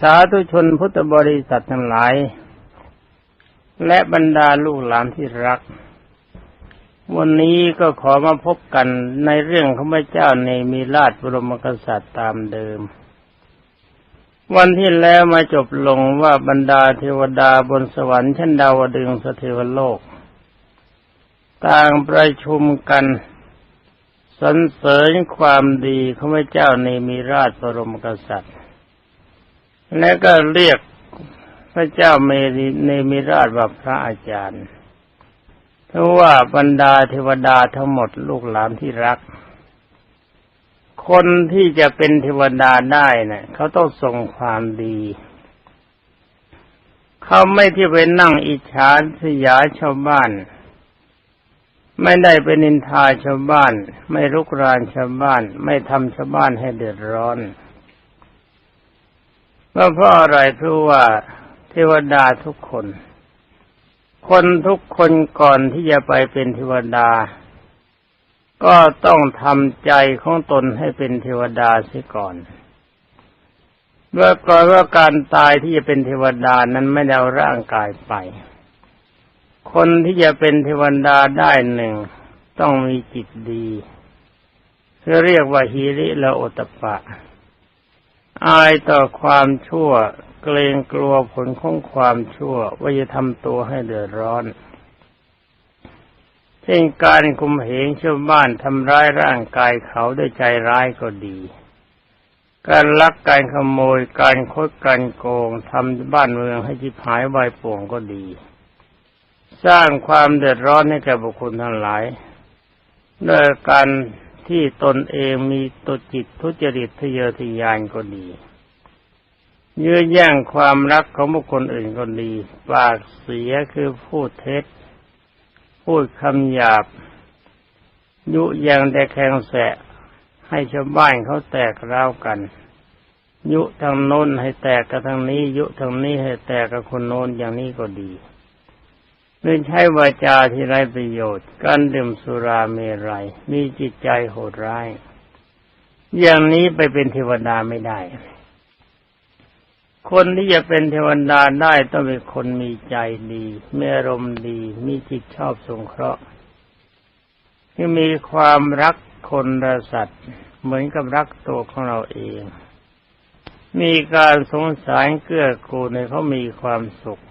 สาธุชนพุทธบริษัททั้งหลาย และบรรดาลูกหลานที่รัก วันนี้ก็ขอมาพบกันในเรื่องของพระเจ้าในมีราชบรมกษัตริย์ตามเดิม วันที่แล้วมาจบลงว่าบรรดาเทวดาบนสวรรค์ชั้นดาวดึงสเทวโลก ต่างประชุมกันสรรเสริญความดีของพระเจ้าในมีราชบรมกษัตริย์ และก็เรียกพระเจ้าเมริเนมิราชว่าพระอาจารย์เพราะว่าบรรดาเทวดาทั้งหมดลูกหลานที่รัก คนที่จะเป็นเทวดาได้เนะ่ยเขาต้องส่งความดีเขาไม่ที่ไปนั่งอิจฉาสยาชาวบ้าน ไม่ได้ไปนินทาชาวบ้าน ไม่รุกรานชาวบ้าน ไม่ทำชาวบ้านให้เดือดร้อน ก็เพราะอะไรเพราะว่าเทวดาทุกคน คนทุกคนก่อนที่จะไปเป็นเทวดา ก็ต้องทำใจของตนให้เป็นเทวดาเสียก่อนเมื่อก่อนว่าการตายที่จะเป็นเทวดานั้นไม่ได้เอาร่างกายไป คนที่จะเป็นเทวดาได้หนึ่งต้องมีจิตดีเขาเรียกว่าฮีริละโอตปะ อายต่อความชั่ว เกรงกลัวผลของความชั่ว ว่าจะทำตัวให้เดือดร้อน เช่นการคุมเหงชาวบ้านทำร้ายร่างกายเขาด้วยใจร้ายก็ดี การลักการขโมยการคดการโกงทำบ้านเมืองให้จิบหายวายป่วงก็ดี สร้างความเดือดร้อนให้แก่บุคคลทั้งหลายด้วยการ ที่ตนเองมีตัวจิตทุจริตทะเยอทะยานก็ดีเยื้อแย่งความรักของบุคคลอื่นก็ดี ปากเสียคือพูดเท็จ พูดคำหยาบ ยุยงแต่แข่งแสะ ให้ชาวบ้านเขาแตกร้าวกัน ยุทางโน้นให้แตกกับทางนี้ ยุทางนี้ให้แตกกับคนโน้นอย่างนี้ก็ดี หรือใช้วาจาที่ไร้ประโยชน์ การดื่มสุราเมรัย มีจิตใจโหดร้าย อย่างนี้ไปเป็นเทวดาไม่ได้ คนที่จะเป็นเทวดาได้ต้องเป็นคนมีใจดี มีอารมณ์ดี มีจิตชอบสงเคราะห์ที่มีความรักคนระสัตว์ เหมือนกับรักตัวของเราเอง มีการสงสารเกื้อกูลในเขามีความสุข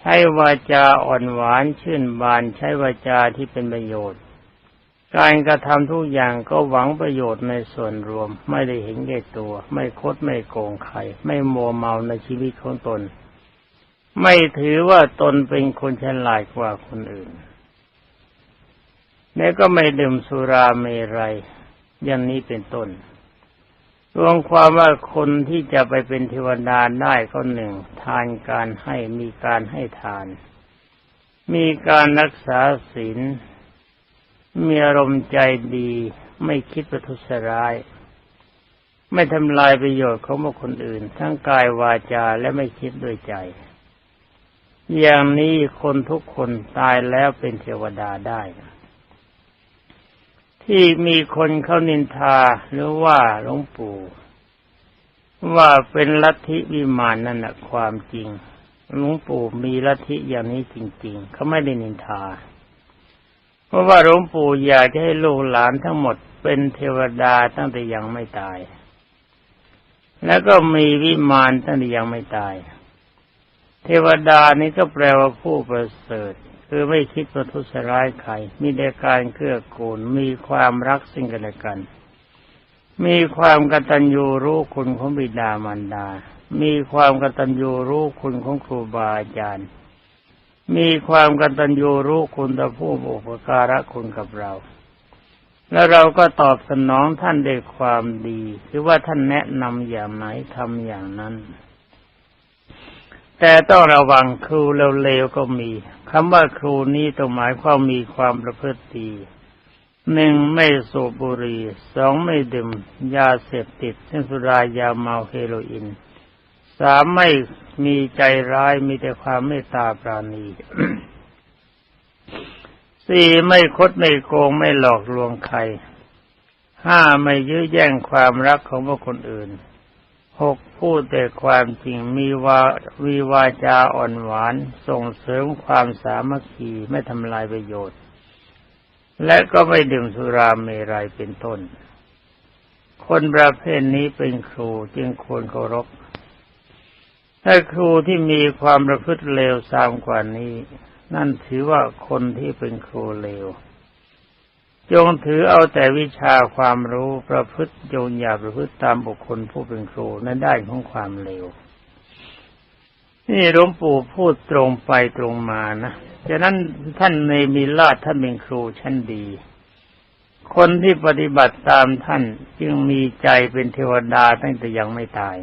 ใช้วาจาอ่อนหวานชื่นบาน ใช้วาจาที่เป็นประโยชน์ การกระทำทุกอย่างก็หวังประโยชน์ในส่วนรวม ไม่ได้เห็นแก่ตัว ไม่คดไม่โกงใคร ไม่มัวเมาในชีวิตของตน ไม่ถือว่าตนเป็นคนฉลาดกว่าคนอื่นและก็ไม่ดื่มสุราเมรัยอย่างนี้เป็นต้น รวมความว่าคนที่จะไปเป็นเทวดาได้ก็หนึ่ง ทานการให้มีการให้ทาน มีการรักษาศีลมีอารมณ์ใจดี ไม่คิดประทุษร้าย ไม่ทำลายประโยชน์ของบุคคลอื่น ทั้งกายวาจาและไม่คิดด้วยใจ อย่างนี้คนทุกคนตายแล้วเป็นเทวดาได้ ที่มีคนเขานินทาหรือว่าหลวงปู่ ว่าเป็นลัทธิวิมานนั่นแหะความจริงหลวงปู่มีลัทธิอย่างนี้จริง ๆ เขาไม่ได้นินทา เพราะว่าหลวงปู่อยากจะให้ลูกหลานทั้งหมดเป็นเทวดาตั้งแต่ยังไม่ตาย แล้วก็มีวิมานตั้งแต่ยังไม่ตาย เทวดานี่ก็แปลว่าผู้ประเสริฐ คือไม่คิดประทุษร้ายใครมีแต่การเกื้อกูลมีความรักสิ่งกันและกัน มีความกตัญญูรู้คุณของบิดามารดา มีความกตัญญูรู้คุณของครูบาอาจารย์ มีความกตัญญูรู้คุณต่อผู้อุปการะคุณกับเรา แล้วเราก็ตอบสนองท่านด้วยความดี คือว่าท่านแนะนำอย่างไหนทำอย่างนั้น แต่ต้องระวังครูเลวๆก็มีคำว่าครูนี้ต้องหมายความมีความประพฤติดีหนึ่งไม่สูบบุหรี่สองไม่ดื่มยาเสพติดเช่นสุรายาเมาเฮโรอีนสามไม่มีใจร้ายมีแต่ความเมตตาปราณีสี่ไม่คดไม่โกงไม่หลอกลวงใครห้าไม่ยื้อแย่งความรักของบุคคลอื่น หกพูดแต่ความจริงมีวาวีวาจาอ่อนหวานส่งเสริมความสามัคคีไม่ทำลายประโยชน์ และก็ไม่ดื่มสุราเมรัยเป็นต้น คนประเภทนี้เป็นครูจึงควรเคารพถ้าครูที่มีความประพฤติเลวทรามกว่านี้ นั่นถือว่าคนที่เป็นครูเลว จงถือเอาแต่วิชาความรู้ประพฤติโยนอย่าประพฤติตามบุคคลผู้เป็นครูในด้านของความเลวนี่หลวงปู่พูดตรงไปตรงมานะฉะนั้นท่านในมีลาดท่านเป็นครูชั้นดี คนที่ปฏิบัติตามท่านจึงมีใจเป็นเทวดาตั้งแต่ยังไม่ตาย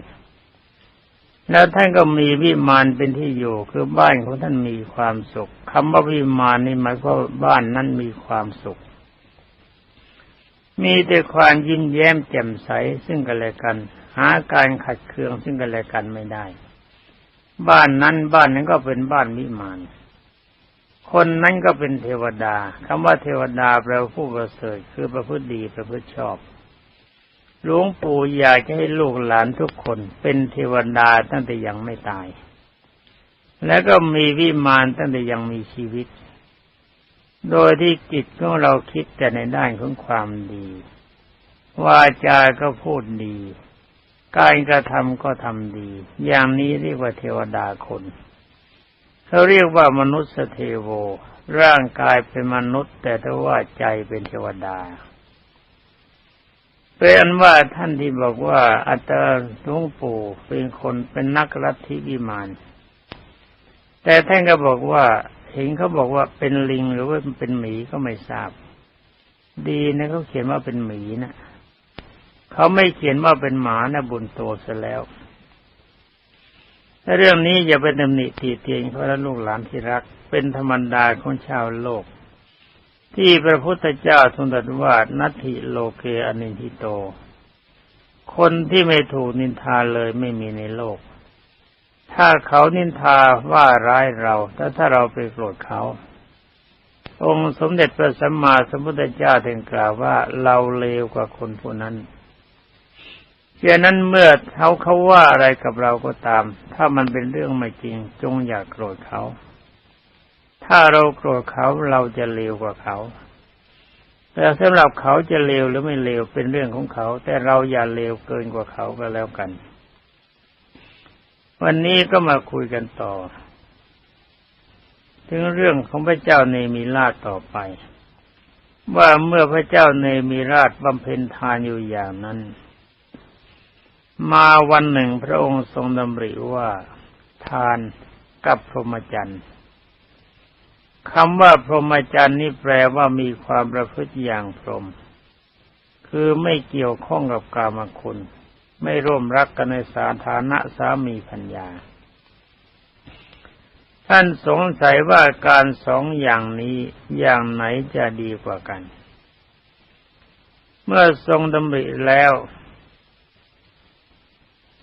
แล้วท่านก็มีวิมานเป็นที่อยู่คือบ้านของท่านมีความสุขคำว่าวิมานนี่หมายความว่าบ้านนั้นมีความสุข มีแต่ความยิ้มแย้มแจ่มใสซึ่งกันและกัน หาการขัดเคืองซึ่งกันและกันไม่ได้ บ้านนั้นบ้านนั้นก็เป็นบ้านวิมานคนนั้นก็เป็นเทวดาคำว่าเทวดาแปลว่าผู้ประเสริฐคือประพฤติดีประพฤติชอบหลวงปู่อยากจะให้ลูกหลานทุกคนเป็นเทวดาตั้งแต่ยังไม่ตาย แล้วก็มีวิมานตั้งแต่ยังมีชีวิต โดยที่จิตของเราคิดแต่ในด้านของความดี วาจาก็พูดดีการกระทำก็ทำดี อย่างนี้เรียกว่าเทวดาคนเขาเรียกว่ามนุษย์เทโว ร่างกายเป็นมนุษย์ แต่ถ้าว่าใจเป็นเทวดาเป็นว่าท่านที่บอกว่าอัตตาหลวงปู่เป็นคนเป็นนักรัฐธิวิมาน แต่ท่านก็บอกว่า เห็นเขาบอกว่าเป็นลิงหรือว่าเป็นหมีก็ไม่ทราบ ดีนะเขาเขียนว่าเป็นหมีนะเขาไม่เขียนว่าเป็นหมานะบุญโตซะแล้วแต่เรื่องนี้อย่าไปตำหนิตีเตียนเพราะลูกหลานที่รัก เป็นธรรมดาของชาวโลก ที่พระพุทธเจ้าทรงตรัสว่านัตถิโลเกอนินทิโต คนที่ไม่ถูกนินทาเลยไม่มีในโลก ถ้าเขานินทาว่าร้ายเราแต่ถ้าเราไปโกรธเขา องค์สมเด็จพระสัมมาสัมพุทธเจ้าถึงกล่าวว่าเราเลวกว่าคนผู้นั้นฉะนั้นเมื่อเขาเขาว่าอะไรกับเราก็ตาม ถ้ามันเป็นเรื่องไม่จริง จงอย่ากโกรธเขา ถ้าเราโกรธเขาเราจะเลวกว่าเขา แต่สำหรับเขาจะเลวหรือไม่เลวเป็นเรื่องของเขา แต่เราอย่าเลวเกินกว่าเขาก็แล้วกัน วันนี้ก็มาคุยกันต่อ ถึงเรื่องของพระเจ้าเนมีราชต่อไป ว่าเมื่อพระเจ้าเนมีราชบำเพ็ญทานอยู่อย่างนั้น มาวันหนึ่งพระองค์ทรงดำริว่าทานกับพรหมจรรย์คำว่าพรหมจรรย์นี่แปลว่ามีความประพฤติอย่างพรหมคือไม่เกี่ยวข้องกับกามคุณ ไม่ร่วมรักกันในสาธารณะสามีพัญญา ท่านสงสัยว่าการสองอย่างนี้อย่างไหนจะดีกว่ากัน เมื่อทรงดำริแล้ว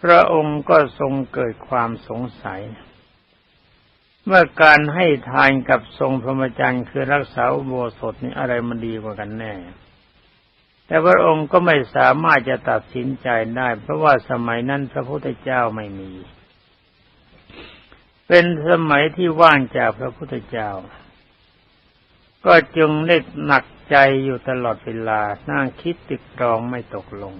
พระองค์ก็ทรงเกิดความสงสัยเมื่อการให้ทานกับทรงพรหมจรรย์คือรักษาโบสถนี่อะไรมันดีกว่ากันแน่ แต่พระองค์ก็ไม่สามารถจะตัดสินใจได้ เพราะว่าสมัยนั้นพระพุทธเจ้าไม่มี เป็นสมัยที่ว่างจากพระพุทธเจ้า ก็จึงเล็กหนักใจอยู่ตลอดเวลา นั่งคิดติดตรองไม่ตกลง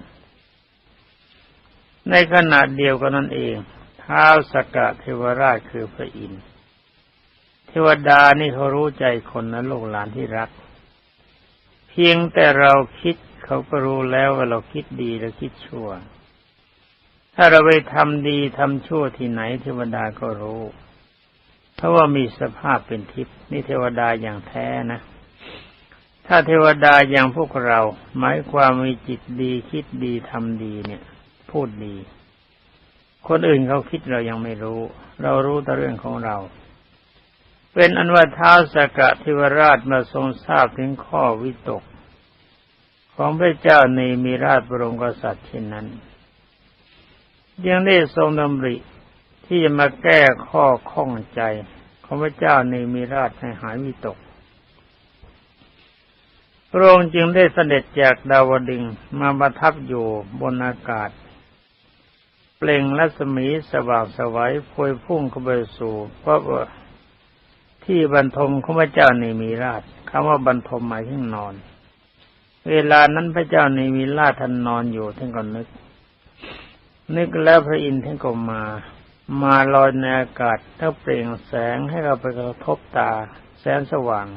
ในขณะเดียวกันนั่นเองท้าวสกกะเทวราชคือพระอินทร์เทวดานี่เขารู้ใจคนนะลูกหลานที่รัก เพียงแต่เราคิด เขาก็รู้แล้วว่าเราคิดดีและคิดชั่ว ถ้าเราไปทำดีทำชั่วที่ไหนเทวดาก็รู้ เพราะว่ามีสภาพเป็นทิพย์นี่เทวดาอย่างแท้นะ ถ้าเทวดาอย่างพวกเรา หมายความมีจิตดีคิดดีทำดีเนี่ย พูดดี คนอื่นเขาคิดเรายังไม่รู้ เรารู้แต่เรื่องของเราเป็นอันว่าท้าวสกกะเทวราชมาทรงทราบถึงข้อวิตก ของพระเจ้าในมีราชบรมกษัตริย์เช่นนั้น ยังได้ทรงดำริที่จะมาแก้ข้อข้องใจของพระเจ้าในมีราชให้หายวิตกพระองค์จึงได้เสด็จจากดาวดึงมาประทับอยู่บนอากาศ เปล่งรัศมีสว่างสวัยพวยพุ่งเข้าไปสู่พระที่บรรทมของพระเจ้าในมีราชคำว่าบรรทมหมายถึงนอน เวลานั้นพระเจ้าในมีราท่านนอนอยู่ท่านก็นึก นึกแล้วพระอินทร์ท่านก็มา มาลอยในอากาศถ้าเปล่งแสงให้เราไปกระทบตา แสงสว่าง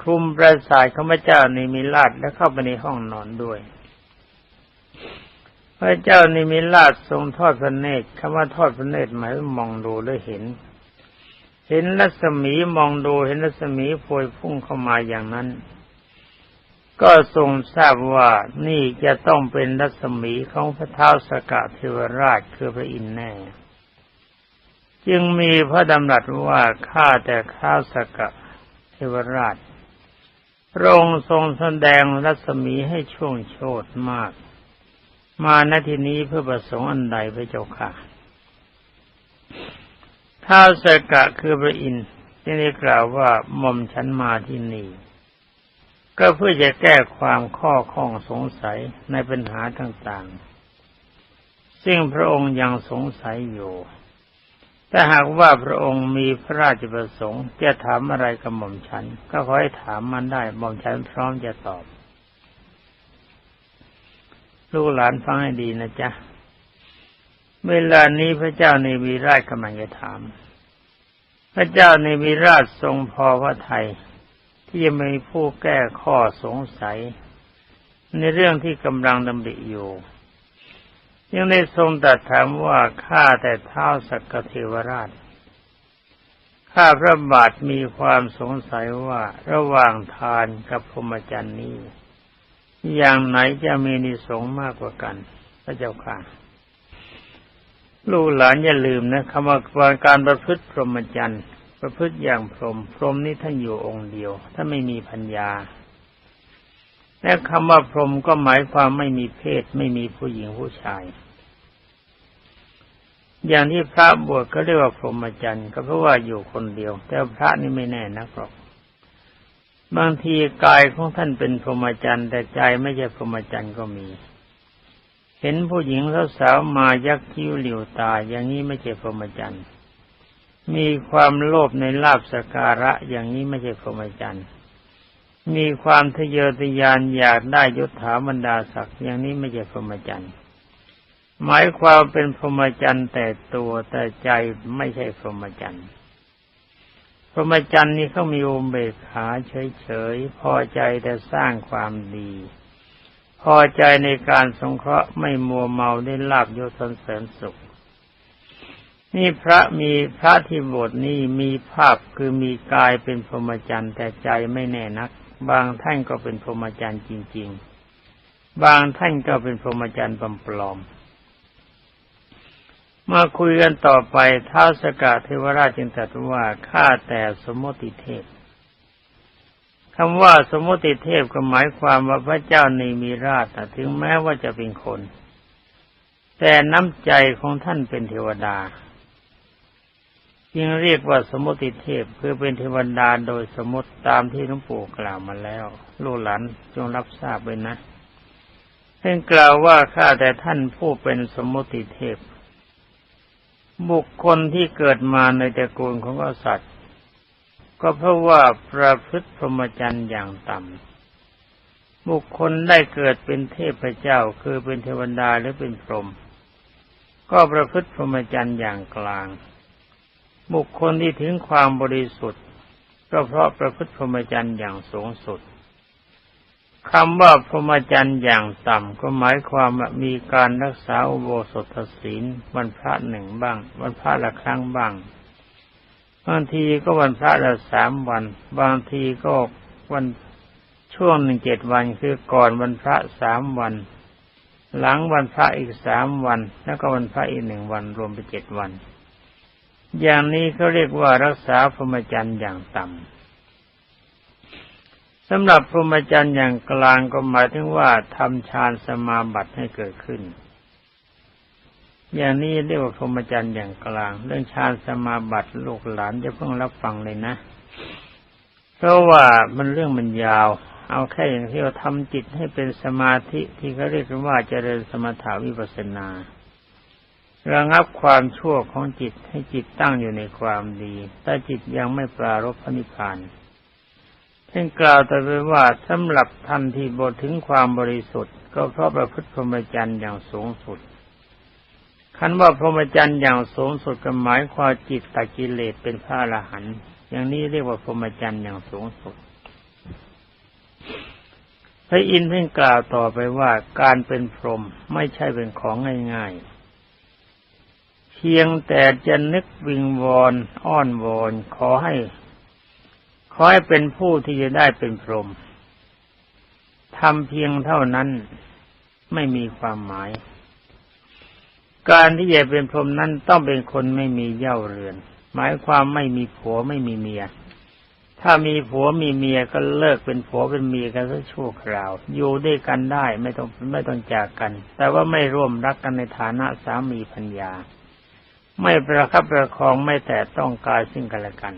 คลุมประสาทของพระเจ้าในมีราชและเข้าไปในห้องนอนด้วย พระเจ้านิมิราชทรงทอดพระเนตรคำว่าทอดพระเนตรหมายว่ามองดูและเห็น เห็นรัศมีมองดูเห็นรัศมีพวยพุ่งเข้ามาอย่างนั้น ก็ทรงทราบว่านี่จะต้องเป็นรัศมีของพระเท้าสกะเทวราชคือพระอินทร์แน่ จึงมีพระดำรัสว่าข้าแต่ข้าสกะเทวราชพระองค์ทรงแสดงรัศมีให้ช่วงโชดมาก มาณที่นี้เพื่อประสงค์อันใดพระเจ้าค่ะท้าวสกะคือพระอินทร์ที่ได้กล่าวว่าหม่อมฉันมาที่นี่ ก็เพื่อจะแก้ความข้อข้องสงสัยในปัญหาต่างๆ ซึ่งพระองค์ยังสงสัยอยู่ถ้าหากว่าพระองค์มีพระราชประสงค์จะถามอะไรกับหม่อมฉัน ก็ขอให้ถามมันได้หม่อมฉันพร้อมจะตอบ ลูกหลานฟังให้ดีนะจ๊ะ เวลานี้พระเจ้าในวีราชกำลังจะถาม พระเจ้าในวีราชทรงพอพระไทย ที่จะมีผู้แก้ข้อสงสัย ในเรื่องที่กำลังดำริอยู่ยังได้ทรงตรัสถามว่าข้าแต่เท้าสักกเทวราชข้าพระบาทมีความสงสัยว่าระหว่างทานกับพรหมจรรย์นี้ อย่างไหนจะมีนิสงมากกว่ากัน พระเจ้าค่ะ ลูกหลานอย่าลืมนะคำว่าการประพฤติพรหมจรรย์ ประพฤติอย่างพรหมพรหมนี้ท่านอยู่องค์เดียวถ้านไม่มีพัญญา และคำว่าพรหมก็หมายความไม่มีเพศ ไม่มีผู้หญิงผู้ชาย อย่างที่พระบวชก็เรียกว่าพรหมจรรย์ ก็เพราะว่าอยู่คนเดียว แต่พระนี่ไม่แน่นักหรอกบางทีกายของท่านเป็นพรหมจรรย์ แต่ใจไม่ใช่พรหมจรรย์ก็มี เห็นผู้หญิงแล้วสาวมายักคิ้วเหลียวตาอย่างนี้ไม่ใช่พรหมจรรย์ มีความโลภในลาบสการะอย่างนี้ไม่ใช่พรหมจรรย์มีความทะเยอทะยานอยากได้ยศถาบรรดาศักดิ์อย่างนี้ไม่ใช่พรหมจรรย์หมายความเป็นพรหมจรรย์แต่ตัวแต่ใจไม่ใช่พรหมจรรย์พรหมจรรย์นี้เขามีอุเบกขาเฉยๆพอใจแต่สร้างความดี พอใจในการสงเคราะห์ไม่มัวเมาได้ลาบยศสเสริญสุข นี่พระมีพระที่บทนี้มีภาพคือมีกายเป็นพรหมจรรย์แต่ใจไม่แน่นัก บางท่านก็เป็นพรหมจรรย์จริง ๆ บางท่านก็เป็นพรหมจรรย์ปลอมๆมาคุยกันต่อไปท้าวสกาเทวราชจึงตรัสว่าข้าแต่สมมติเทพคำว่าสมมติเทพก็หมายความว่าพระเจ้าในมีราชถึงแม้ว่าจะเป็นคน แต่น้ำใจของท่านเป็นเทวดา จึงเรียกว่าสมุติเทพคือเป็นเทวดาโดยสมมติตามที่หลวงปู่กล่าวมาแล้ว ลูกหลานจงรับทราบไว้นะเพ่งกล่าวว่าข้าแต่ท่านผู้เป็นสมมติเทพ บุคคลที่เกิดมาในตระกูลของกษัตริย์ ก็เพราะว่าประพฤติพรหมจรรย์อย่างต่ำบุคคลได้เกิดเป็นเทพเจ้าคือเป็นเทวดาหรือเป็นพรหมก็ประพฤติพรหมจรรย์อย่างกลาง บุคคลที่ถึงความบริสุทธิ์ก็เพราะประพฤติพรหมจรรย์อย่างสูงสุดคำว่าพรหมจรรย์อย่างต่ำก็หมายความว่ามีการรักษาอุโบสถศีลวันพระหนึ่งบ้าง วันพระละครั้งบ้างบางทีก็วันพระละสามวัน บางทีก็วันช่วงหนึ่งเจ็ดวันคือก่อนวันพระสามวัน หลังวันพระอีกสามวัน แล้วก็วันพระอีกหนึ่งวันรวมเป็นเจ็ดวัน อย่างนี้เขาเรียกว่ารักษาพรหมจรรย์อย่างต่ำสำหรับพรหมจรรย์อย่างกลางก็หมายถึงว่าทำฌานสมาบัติให้เกิดขึ้น อย่างนี้เรียกว่าพรหมจรรย์อย่างกลาง เรื่องฌานสมาบัติลูกหลานจะเพิ่งรับฟังเลยนะ เพราะว่ามันเรื่องมันยาว เอาแค่อย่างที่เราทำจิตให้เป็นสมาธิที่เขาเรียกว่าเจริญสมถาวิปัสสนา ระงับความชั่วของจิตให้จิตตั้งอยู่ในความดีแต่จิตยังไม่ปรารบพระนิพพานท่นกล่าวแต่ไปว่าสำหรับท่านที่บทถึงความบริสุทธิ์ ก็เพราะประพฤติพรหมจรรย์อย่างสูงสุดคันว่าพรหมจรรย์อย่างสูงสุดก็หมายความจิตตัดกิเลสเป็นพระอรหันต์อย่างนี้เรียกว่าพรหมจรรย์อย่างสูงสุดพระอินทร์เพ่งกล่าวต่อไปว่าการเป็นพรหมไม่ใช่เป็นของง่ายๆ พียงแต่จะนึกวิงวอนอ้อนวอนขอให้ ขอให้เป็นผู้ที่จะได้เป็นพรหมทำเพียงเท่านั้นไม่มีความหมาย การที่จะเป็นพรหมนั้นต้องเป็นคนไม่มีเย่าเรือน หมายความไม่มีผัวไม่มีเมีย ถ้ามีผัวมีเมียก็เลิกเป็นผัวเป็นเมียกันสักชั่วคราว อยู่ด้วยกันได้ไม่ต้องไม่ต้องจากกัน แต่ว่าไม่ร่วมรักกันในฐานะสามีพัญญา ไม่ประคับประคองไม่แต่ต้องกายซึ่งกันและกัน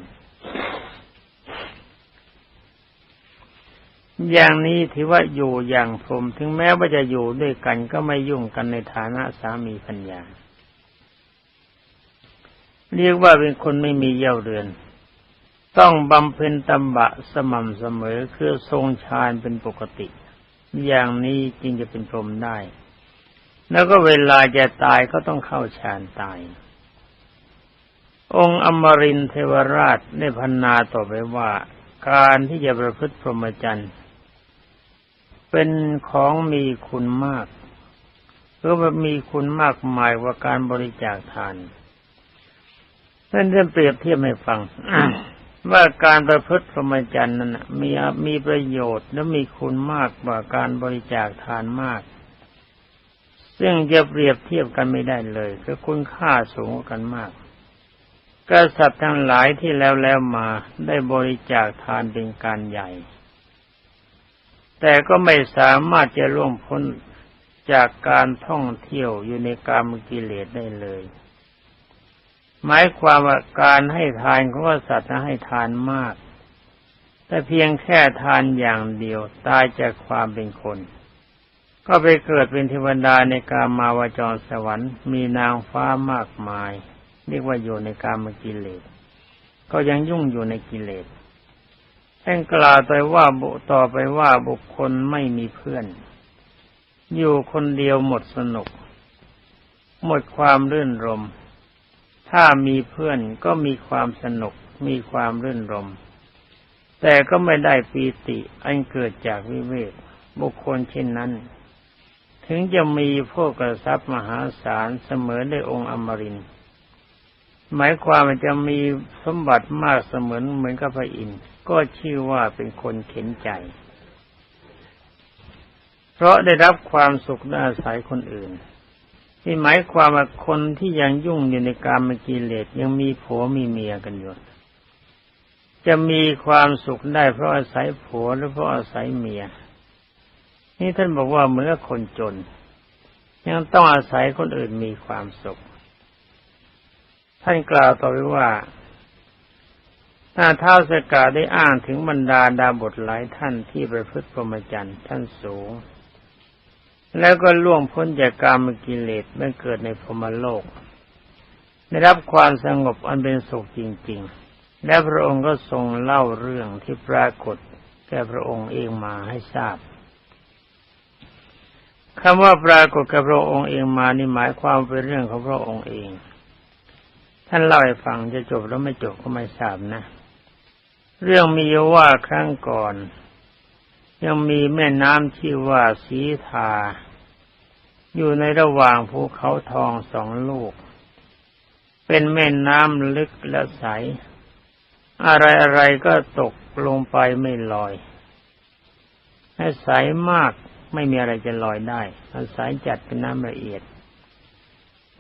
อย่างนี้ถือว่าอยู่อย่างพรหมถึงแม้ว่าจะอยู่ด้วยกันก็ไม่ยุ่งกันในฐานะสามีพัญญาเรียกว่าเป็นคนไม่มีเย่าเรือน ต้องบำเพ็ญตบะสม่ำเสมอคือทรงฌานเป็นปกติ อย่างนี้จึงจะเป็นพรหมได้ แล้วก็เวลาจะตายก็ต้องเข้าฌานตาย องค์อมรินเทวราชได้พันนาต่อไปว่า การที่จะประพฤติพรหมจรรย์เป็นของมีคุณมากเพราะว่ามีคุณมากมายกว่าการบริจาคทานนั่นเรื่องเปรียบเทียบให้ฟังว่าการประพฤติพรหมจรรย์นั้นมีมีประโยชน์และมีคุณมากกว่าการบริจาคทานมาก ซึ่งจะเปรียบเทียบกันไม่ได้เลยคือคุณค่าสูงกันมาก กษัตริย์ทั้งหลายที่แล้วแล้วมาได้บริจาคทานเป็นการใหญ่ แต่ก็ไม่สามารถจะล่วงพ้นจากการท่องเที่ยวอยู่ในกามกิเลสได้เลย หมายความว่าการให้ทานของสัตว์ให้ทานมาก แต่เพียงแค่ทานอย่างเดียวตายจากความเป็นคน ก็ไปเกิดเป็นเทวดาในกามาวจรสวรรค์ มีนางฟ้ามากมาย เรียกว่าอยู่ในกามกิเลส ก็ยังยุ่งอยู่ในกิเลสท่านกล่าวไปว่าบุต่อไปว่าบุคคลไม่มีเพื่อน อยู่คนเดียวหมดสนุก หมดความรื่นรม ถ้ามีเพื่อนก็มีความสนุก มีความรื่นรม แต่ก็ไม่ได้ปีติอันเกิดจากวิเวกบุคคลเช่นนั้น ถึงจะมีพวกกระซับมหาศาลเสมอในองค์อมริน หมายความว่าจะมีสมบัติมากเสมือนเหมือนกับพระอินทร์ก็ชื่อว่าเป็นคนเข็นใจ เพราะได้รับความสุขอาศัยคนอื่นที่หมายความว่าคนที่ยังยุ่งอยู่ในการมกิเลสยังมีผัวมีเมียกันอยู่จะมีความสุขได้เพราะอาศัยผัวหรือเพราะอาศัยเมีย นี่ท่านบอกว่าเหมือนคนจน ยังต้องอาศัยคนอื่นมีความสุข ท่านกล่าวต่อไปว่าถ้าเท้าสกาได้อ้างถึงบรรดาดาบทหลายท่านที่ประพฤติพรหมจรรย์ท่านสูง แล้วก็ล่วงพ้นจากกามกิเลสเมื่อเกิดในพรหมโลก ได้รับความสงบอันเป็นสุขจริง ๆ และพระองค์ก็ทรงเล่าเรื่องที่ปรากฏแก่พระองค์เองมาให้ทราบคำว่าปรากฏกับพระองค์เองมานี่หมายความเป็นเรื่องของพระองค์เอง ท่านเล่าให้ฟังจะจบแล้วไม่จบก็ไม่ทราบนะ เรื่องมีว่าครั้งก่อน ยังมีแม่น้ำชื่อว่าสีทา อยู่ในระหว่างภูเขาทองสองลูก เป็นแม่น้ำลึกและใส อะไรอะไรก็ตกลงไปไม่ลอยให้ใสมากไม่มีอะไรจะลอยได้มันใสจัดเป็นน้ำละเอียด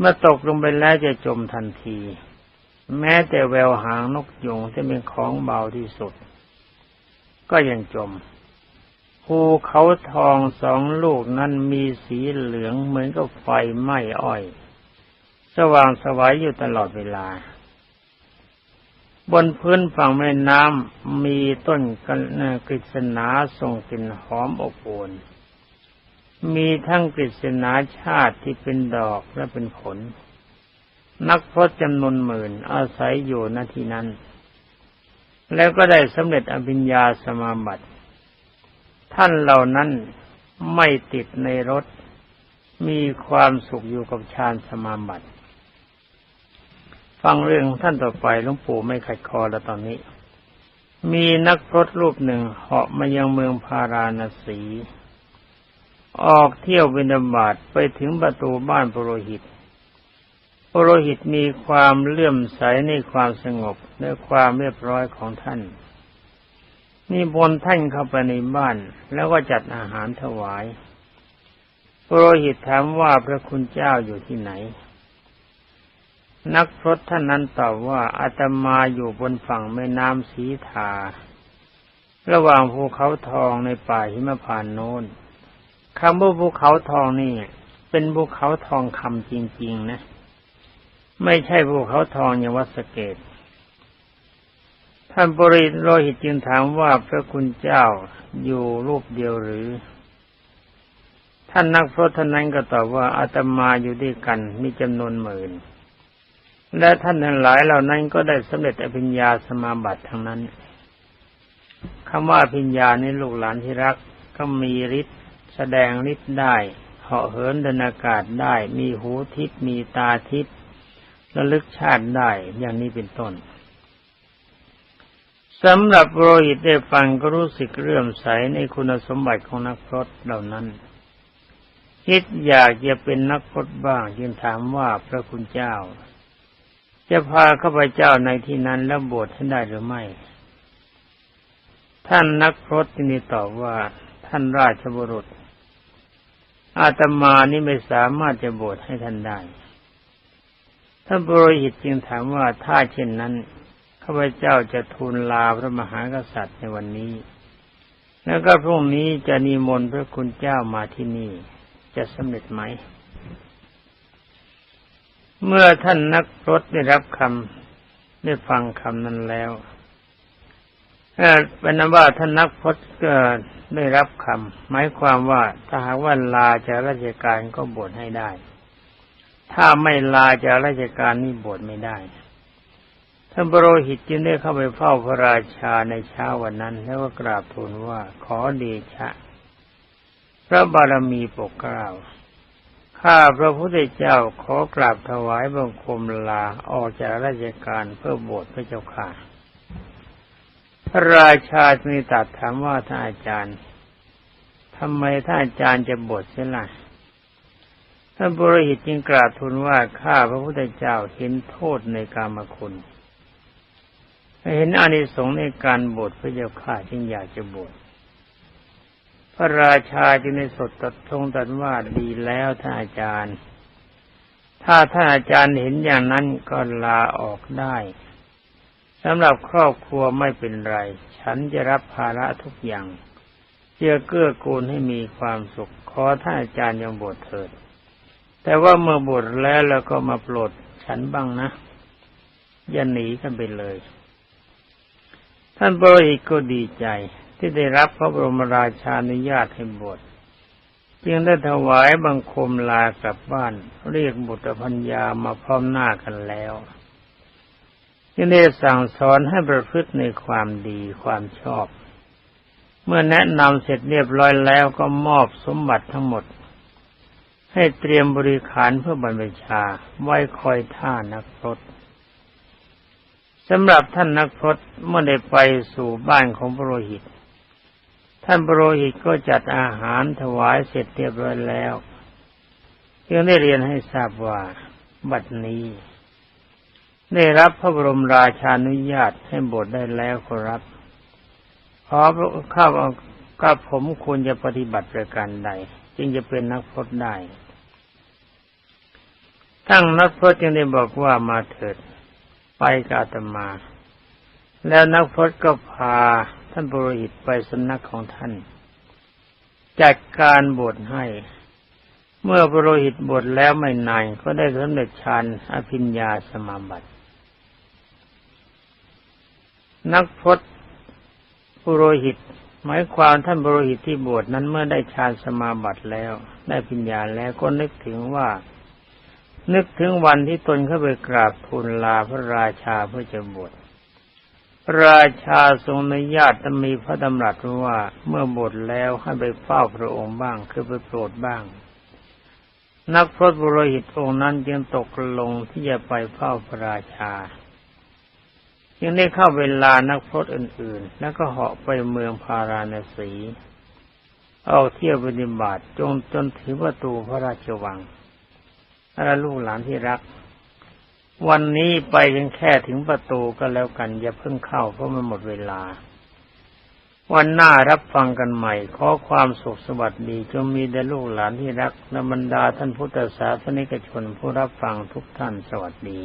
เมื่อตกลงไปแล้วจะจมทันที แม้แต่แววหางนกยุงที่เป็นของเบาที่สุด ก็ยังจมภูเขาทองสองลูกนั้นมีสีเหลืองเหมือนกับไฟไหม้อ้อย สว่างสวัยอยู่ตลอดเวลา บนพื้นฝั่งแม่น้ำมีต้นกฤษณาส่งกลิ่นหอมอบอวล มีทั้งกฤษณาชาติที่เป็นดอกและเป็นผล นักพรตจำนวนหมื่นอาศัยอยู่ณที่นั้น แล้วก็ได้สำเร็จอภิญญาสมาบัติ ท่านเหล่านั้นไม่ติดในรถ มีความสุขอยู่กับฌานสมาบัติ ฟังเรื่องท่านต่อไปหลวงปู่ไม่ขัดคอแล้วตอนนี้ มีนักพรตรูปหนึ่งเหาะมายังเมืองพาราณสี ออกเที่ยวบินาบาตไปถึงประตูบ้านปุโรหิตปุโรหิตมีความเลื่อมใสในความสงบและความเรียบร้อยของท่านนี่บนท่านเข้าไปในบ้านแล้วก็จัดอาหารถวายปุโรหิตถามว่าพระคุณเจ้าอยู่ที่ไหน นักพรตท่านนั้นตอบว่าอาตมาอยู่บนฝั่งแม่น้ำสีทา ระหว่างภูเขาทองในป่าหิมพานโน้น คำว่าภูเขาทองนี่ เป็นภูเขาทองคำจริง ๆ นะ ไม่ใช่ภูเขาทองอย่างวัดสเกตท่านบริโรหิตจึงถามว่าพระคุณเจ้าอยู่รูปเดียวหรือ ท่านนักพรตท่านนั้นก็ตอบว่าอาตมาอยู่ด้วยกันมีจำนวนหมื่น และท่านทั้งหลายเหล่านั้นก็ได้สำเร็จอภิญญาสมาบัติทั้งนั้นคำว่าอภิญญาในลูกหลานที่รักก็มีฤทธิ์ แสดงฤทธิ์ได้เหาะเหินเดินอากาศได้ มีหูทิพย์มีตาทิพย์ระลึกชาติได้อย่างนี้เป็นต้นสำหรับโรหิตได้ฟังก็รู้สึกเรื่อมใสในคุณสมบัติของนักพรตเหล่านั้น คิดอยากจะเป็นนักพรตบ้างจึงถามว่าพระคุณเจ้า จะพาข้าพเจ้าในที่นั้นแล้วบวชให้ได้หรือไม่ ท่านนักพรตนี่ตอบว่าท่านราชบุรุษ อาตมานี่ไม่สามารถจะบวชให้ท่านได้ท่านบรหิตจึงถามว่าถ้าเช่นนั้นข้าพเจ้าจะทูลลาพระมหากษัตริย์ในวันนี้ แล้วก็พรุ่งนี้จะนิมนต์พระคุณเจ้ามาที่นี่ จะสำเร็จไหม เมื่อท่านนักรถได้รับคำได้ฟังคำนั้นแล้ว เป็นนั้นว่าท่านนักพจน์ก็ได้รับคำหมายความว่าถ้าหากว่าลาจากราชการก็บวชให้ได้ ถ้าไม่ลาจากราชการนี่บวชไม่ได้ท่านบรหิตจึงได้เข้าไปเฝ้าพระราชาในเช้าวันนั้น แล้วก็กราบทูลว่าขอเดชะ พระบารมีปกเกล้าข้าพระพุทธเจ้าขอกราบถวายบังคมลาออกจากราชการเพื่อบวชพระเจ้าค่ะ พระราชาจึงตัดถามว่าท่านอาจารย์ทำไมท่านอาจารย์จะบวชเสียล่ะท่านบริหิตจึงกราบทูลว่าข้าพระพุทธเจ้าเห็นโทษในกามคุณ เห็นอานิสงส์ในการบวชพระเจ้าข้าจึงอยากจะบวชพระราชาจึงในสดตัดทงตัดว่าดีแล้วท่านอาจารย์ ถ้าท่านอาจารย์เห็นอย่างนั้นก็ลาออกได้ สำหรับครอบครัวไม่เป็นไร ฉันจะรับภาระทุกอย่างเพื่อเกื้อกูลให้มีความสุข ขอท่านอาจารย์ยังบวชเถิด แต่ว่าเมื่อบวชแล้วแล้วก็มาโปรดฉันบ้างนะ อย่าหนีกันไปเลย ท่านบริหิตก็ดีใจ ที่ได้รับพระบรมราชานุญาตให้บวชจึงได้ถวายบังคมลากลับบ้าน เรียกบุตรพัญญามาพร้อมหน้ากันแล้ว จึงได้สั่งสอนให้ประพฤติในความดีความชอบ เมื่อแนะนำเสร็จเรียบร้อยแล้วก็มอบสมบัติทั้งหมด ให้เตรียมบริขารเพื่อบรรพชาไว้คอยท่านักพรถสำหรับท่านนักพรตเมื่อได้ไปสู่บ้านของพระโรหิต ท่านพระโรหิตก็จัดอาหารถวายเสร็จเรียบร้อยแล้วจึงได้เรียนให้ทราบว่าบัดนี้ ได้รับพระบรมราชานุญาตให้บวชได้แล้วครับขอข้าข้าผมควรจะปฏิบัติประการใด จึงจะเป็นนักพรตได้ทั้งนักพรตจึงได้บอกว่ามาเถิด ไปกาตมา แล้วนักพจน์ก็พาท่านบริหิตไปสำนักของท่าน จัดการบทให้ เมื่อบรหิตบทแล้วไม่นานก็ได้สำเร็จฌานอภิญญาสมาบัติ นักพจน์บุโรหิต หมายความท่านบุโรหิตที่บวชนั้นเมื่อได้ฌานสมาบัติแล้ว ได้ปัญญาแล้วก็นึกถึงว่า นึกถึงวันที่ตนเข้าไปกราบทูลลาพระราชาเพื่อจะบวชพระราชาทรงอนุญาตและมีพระดำรัสว่าเมื่อบวชแล้วให้ไปเฝ้าพระองค์บ้างคือไปโปรดบ้าง นักพรตบุโรหิตองค์นั้นจึงตกลงที่จะไปเฝ้าพระราชา จึงได้เข้าเวลานักพรตอื่น ๆ แล้วก็เหาะไปเมืองพาราณสีออกเที่ยวปฏิบัติจงจนถึงประตูพระราชวังถ้าลูกหลานที่รัก วันนี้ไปกันแค่ถึงประตูก็แล้วกัน อย่าเพิ่งเข้าเพราะมันหมดเวลา วันหน้ารับฟังกันใหม่ ขอความสุขสวัสดีจงมีแด่ลูกหลานที่รักและบรรดาท่านพุทธศาสนิกชนผู้รับฟังทุกท่านสวัสดี